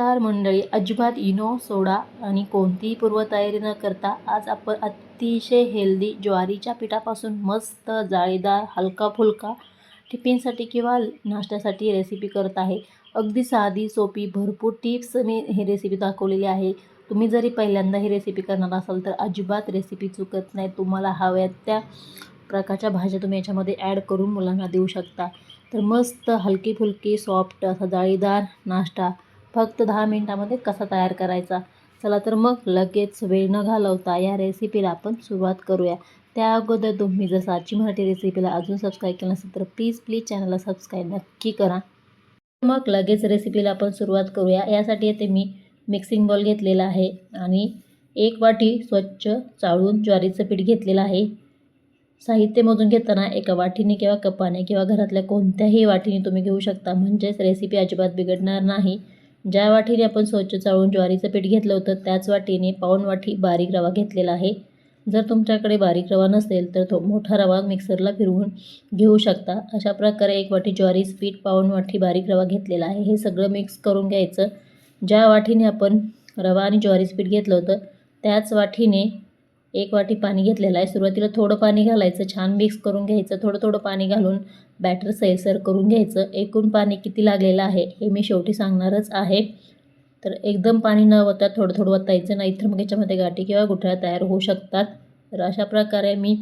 तार मंडळी अजिबात इनो सोडा आणि कोणतीही पूर्वतयारी न करता आज आपण अतिशय हेल्दी ज्वारीच्या पिठापासून मस्त जाळीदार हलका फुलका टिफिनसाठी किंवा नाश्त्यासाठी रेसिपी करत आहे. अगदी साधी सोपी भरपूर टिप्स मी ही रेसिपी दाखवलेली आहे. तुम्ही जरी पहिल्यांदा ही रेसिपी करणार असाल तर अजिबात रेसिपी चुकत नाही. तुम्हाला हव्या त्या प्रकारच्या भाज्या तुम्ही याच्यामध्ये ॲड करून मुलांना देऊ शकता. तर मस्त हलकी फुलकी सॉफ्ट असा जाळीदार नाश्ता फक्त दहा मिनटामध्ये कसा तयार करायचा? चला तर मग लगेच वेळ न घालवता या रेसिपीला आपण सुरुवात करूया. त्या अगोदर तुम्ही जर साची मराठी रेसिपीला अजून सबस्क्राईब केलं नसेल तर प्लीज प्लीज चॅनलला सबस्क्राईब नक्की करा. मग लगेच रेसिपीला आपण सुरुवात करूया. यासाठी येथे मी मिक्सिंग बॉल घेतलेला आहे आणि एक वाटी स्वच्छ चाळून ज्वारीचं पीठ घेतलेलं आहे. साहित्य मोजून घेताना एका वाटीने किंवा कपाने किंवा घरातल्या कोणत्याही वाटीने तुम्ही घेऊ शकता. म्हणजेच रेसिपी अजिबात बिघडणार नाही. ज्या वाटीने आपण स्वच्छ चाळून ज्वारीचं पीठ घेतलं होतं त्याच वाटीने पाऊण वाटी बारीक रवा घेतलेला आहे. जर तुमच्याकडे बारीक रवा नसेल तर तो मोठा रवा मिक्सरला फिरवून घेऊ शकता. अशा प्रकारे एक वाटी ज्वारीचं पीठ पाऊण वाटी बारीक रवा घेतलेला आहे. हे सगळं मिक्स करून घ्यायचं. ज्या वाटीने आपण रवा आणि ज्वारीचं पीठ घेतलं होतं त्याच वाटीने एक वाटी पाणी घेतलेलं आहे. सुरुवातीला थोडं पाणी घालायचं छान मिक्स करून घ्यायचं. थोडं थोडं पाणी घालून बॅटर सैलसर करून घ्यायचं. एकूण पाणी किती लागलेलं आहे हे मी शेवटी सांगणारच आहे. तर एकदम पाणी न वता थोडं थोडं वतायचं नाहीतर मग याच्यामध्ये गाठी किंवा गुठळ्या तयार होऊ शकतात. तर अशा प्रकारे मी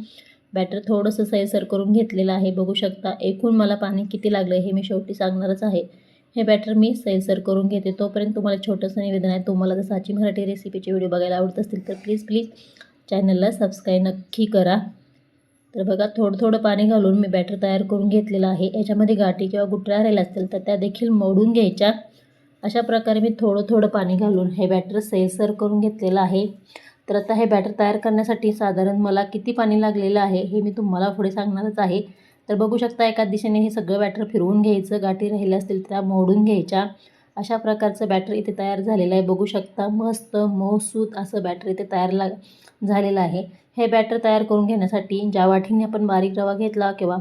बॅटर थोडंसं सैलसर करून घेतलेलं आहे. बघू शकता एकूण मला पाणी किती लागलं हे मी शेवटी सांगणारच आहे. हे बॅटर मी सैलसर करून घेते. तोपर्यंत तुम्हाला छोटंसं निवेदन आहे. तुम्हाला जर साची मराठी रेसिपीचे व्हिडिओ बघायला आवडत असतील तर प्लीज प्लीज चॅनलला सबस्क्राईब नक्की करा. तर बघा थोडं थोडं पाणी घालून मी बॅटर तयार करून घेतलेलं आहे. याच्यामध्ये गाठी किंवा गुटऱ्या राहिल्या असतील तर त्या देखील मोडून घ्यायच्या. अशा प्रकारे मी थोडं थोडं पाणी घालून हे बॅटर सैलसर करून घेतलेलं आहे. तर आता हे बॅटर तयार करण्यासाठी साधारण मला किती पाणी लागलेलं आहे हे मी तुम्हाला पुढे सांगणारच आहे. तर बघू शकता एका दिशेने हे सगळं बॅटर फिरवून घ्यायचं. गाठी राहिल्या असतील त्या मोडून घ्यायच्या. अशा प्रकारचं बॅटर इथे तयार झालेलं आहे. बघू शकता मस्त मऊसूत असं बॅटर इथे तयार ला झालेलं आहे. हे बॅटर तयार करून घेण्यासाठी ज्या वाटीने आपण बारीक रवा घेतला किंवा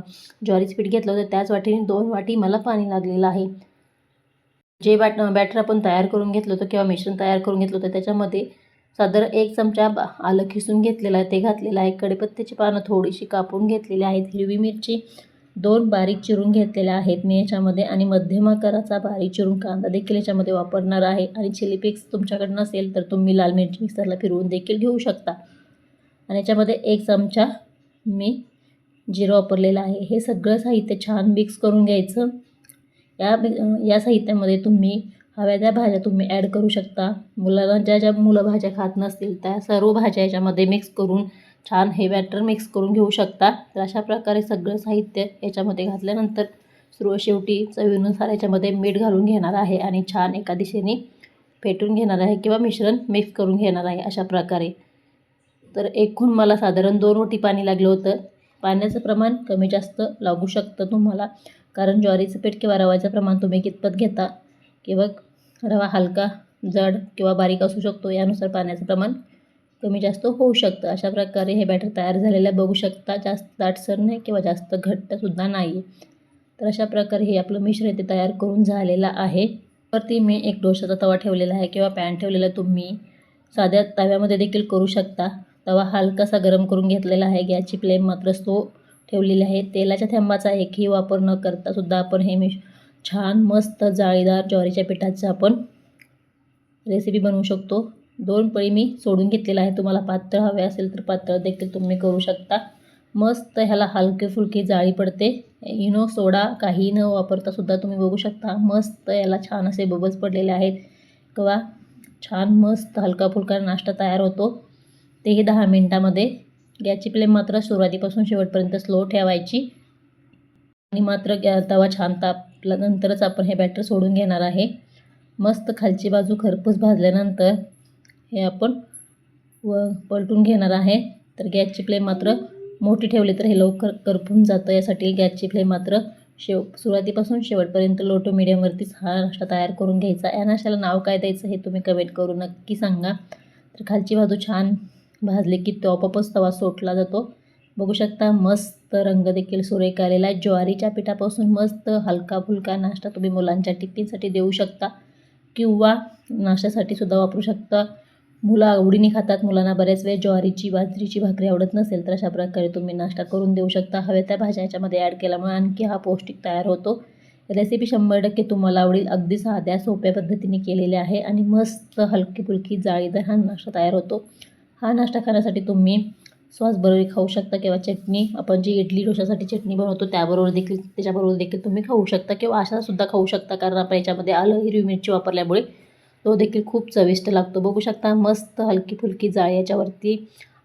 ज्वारीचं पीठ घेतलं होतं त्याच वाटीने दोन वाटी मला पाणी लागलेलं आहे. जे बॅट बॅटर आपण तयार करून घेतलं होतं किंवा मिश्रण तयार करून घेतलं होतं त्याच्यामध्ये साधारण एक चमचा आलं खिसून घेतलेलं आहे. ते घातलेलं आहे. कडीपत्त्याची पानं थोडीशी कापून घेतलेली आहेत. हिरवी मिरची दोन बारीक चिरून घेतलेल्या आहेत. मी याच्यामध्ये आणि मध्यम आकाराचा बारीक चिरून कांदा देखील याच्यामध्ये वापरणार आहे. आणि चिली फ्लेक्स तुमच्याकडे नसेल तर तुम्ही लाल मिरची मिक्सरला फिरवून देखील घेऊ शकता. आणि याच्यामध्ये एक चमचा मी जिरं वापरलेलं आहे. हे सगळं साहित्य छान मिक्स करून घ्यायचं. या या साहित्यामध्ये तुम्ही हव्या त्या भाज्या तुम्ही ॲड करू शकता. मुलांना ज्या ज्या मुलं भाज्या खात नसतील त्या सर्व भाज्या याच्यामध्ये मिक्स करून छान हे बॅटर मिक्स करून घेऊ शकता. तर अशा प्रकारे सगळं साहित्य याच्यामध्ये घातल्यानंतर सुरू शेवटी चवीनुसार याच्यामध्ये मीठ घालून घेणार आहे आणि छान एका दिशेने फेटून घेणार आहे किंवा मिश्रण मिक्स करून घेणार आहे अशा प्रकारे. तर एकूण मला साधारण दोन रोटी पाणी लागलं होतं. पाण्याचं प्रमाण कमी जास्त लागू शकतं तुम्हाला कारण ज्वारीचं पीठ किंवा रवाचं प्रमाण तुम्ही कितपत घेता किंवा रवा हलका जड किंवा बारीक असू शकतो यानुसार पाण्याचं प्रमाण कमी जास्त होऊ शकतं. अशा प्रकारे हे बॅटर तयार झालेलं बघू शकता. जास्त दाटसर नाही किंवा जास्त घट्टसुद्धा नाही तर अशा प्रकारे हे आपलं मिश्र इथे तयार करून झालेलं आहे. वरती मी एक डोशाचा तवा ठेवलेला आहे किंवा पॅन ठेवलेला तुम्ही साध्या तव्यामध्ये देखील करू शकता. तवा हलकासा गरम करून घेतलेला आहे. गॅसची फ्लेम मात्र स्लो ठेवलेली आहे. तेलाच्या थेंबाचा एकही वापर न करता सुद्धा आपण हे मिश छान मस्त जाळीदार ज्वारीच्या पिठाचं आपण रेसिपी बनवू शकतो. दोन पळी मी सोडून घेतलेला आहे. तुम्हाला पातळ हवे असेल तर पातळ देखील तुम्ही करू शकता. मस्त ह्याला हलकी फुलकी जाळी पडते. Eno soda. काही न वापरता सुद्धा तुम्ही बघू शकता. मस्त याला छान असे बबल्स पडलेले आहेत. किंवा छान मस्त हलका फुलका नाश्ता तयार होतो. तेही दहा मिनटामध्ये. गॅसची फ्लेम मात्र सुरुवातीपासून शेवटपर्यंत स्लो ठेवायची. आणि मात्र गॅ तवा छान तापल्यानंतरच आपण हे बॅटर सोडून घेणार आहे. मस्त खालची बाजू खरपूस भाजल्यानंतर हे आपण व पलटून घेणार आहे. तर गॅसची फ्लेम मात्र मोठी ठेवली तर हे लवकर करपून जातं. यासाठी गॅसची फ्लेम मात्र शेव सुरुवातीपासून शेवटपर्यंत लो टू मिडियमवरतीच हा नाश्ता तयार करून घ्यायचा. या नाश्त्याला नाव काय द्यायचं हे तुम्ही कमेंट करून नक्की सांगा. तर खालची बाजू छान भाजली की तो आपोआपच तवा सोटला जातो. बघू शकता मस्त रंग देखील सुरेख आलेला आहे. ज्वारीच्या पिठापासून मस्त हलका फुलका नाश्ता तुम्ही मुलांच्या टिफिनसाठी देऊ शकता किंवा नाश्त्यासाठी सुद्धा वापरू शकता. मुलं आवडीने खातात. मुलांना बऱ्याच वेळ ज्वारीची बाजरीची भाकरी आवडत नसेल तर अशा प्रकारे तुम्ही नाश्ता करून देऊ शकता. हव्या त्या भाज्या याच्यामध्ये ॲड केल्यामुळे आणखी हा पौष्टिक तयार होतो. रेसिपी शंभर टक्के तुम्हाला आवडेल. अगदी साध्या सोप्या पद्धतीने केलेले आहे आणि मस्त हलकी फुलकी जाळीदार हा नाश्ता तयार होतो. हा नाश्ता खाण्यासाठी तुम्ही सॉसबरोबर खाऊ शकता किंवा चटणी. आपण जी इडली डोशासाठी चटणी बनवतो त्याबरोबर देखील त्याच्याबरोबर देखील तुम्ही खाऊ शकता किंवा अशासुद्धा खाऊ शकता. कारण आपण याच्यामध्ये आलं हिरवी मिरची वापरल्यामुळे तो देखील खूप चविष्ट लागतो. बघू शकता मस्त हलकी फुलकी जाळी याच्यावरती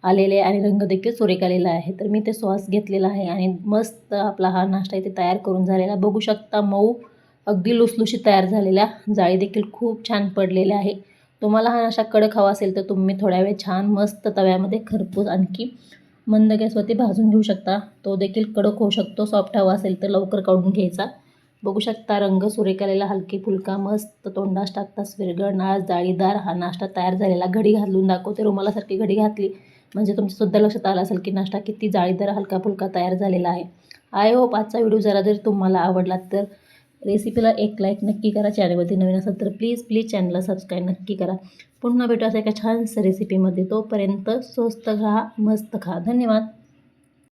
आलेले आहे आणि रंग देखील सुरेख आलेला आहे. तर मी ते सॉस घेतलेला आहे आणि मस्त आपला हा नाश्ता इथे तयार करून झालेला. बघू शकता मऊ अगदी लुसलुशीत तयार झालेल्या जाळी देखील खूप छान पडलेल्या आहे. तुम्हाला हा नाश्ता कडक हवा असेल तर तुम्ही थोड्या वेळ छान मस्त तव्यामध्ये खरपूस आणखी मंद गॅसवरती भाजून घेऊ शकता. तो देखील कडक होऊ शकतो. सॉफ्ट हवा असेल तर लवकर काढून घ्यायचा. बघू शकता रंग सुरेखालेला हलकी फुलका मस्त तोंडास टाकताच विरगळणार जाळीदार हा नाश्ता तयार झालेला घडी घालून दाखवते. रुमालासारखी घडी घातली म्हणजे तुमच्यासुद्धा लक्षात आलं असेल की नाश्ता किती जाळीदार हलका फुलका तयार झालेला आहे. आय होप आजचा व्हिडिओ जरा जर तुम्हाला आवडला तर रेसिपीला एक लाईक नक्की करा. चॅनलवरती नवीन असाल तर प्लीज प्लीज चॅनलला सबस्क्राईब नक्की करा. पुन्हा भेटू असं एका छानसं रेसिपीमध्ये तोपर्यंत स्वस्त खा मस्त खा. धन्यवाद.